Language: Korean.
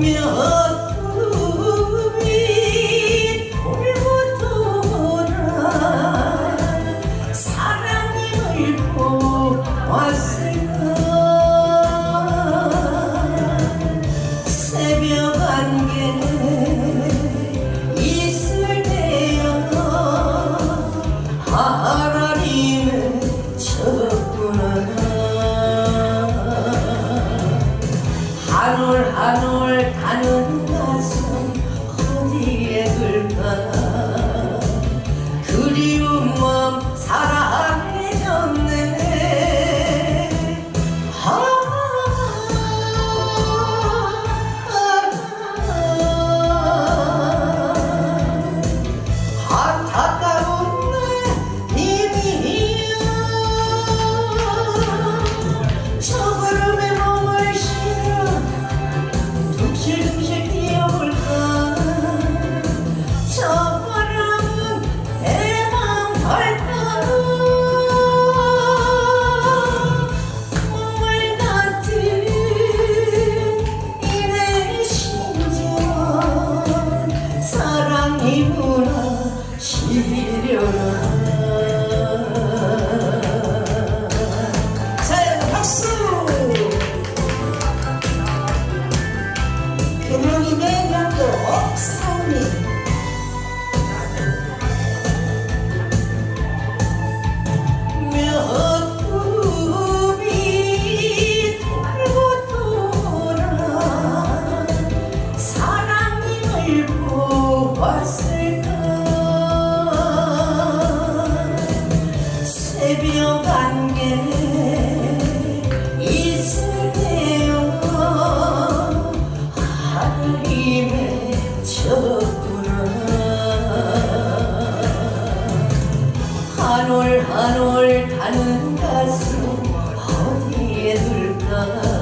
nhớ Mineira do Ox County. 한올 한올 가는 가슴 어디에 둘까?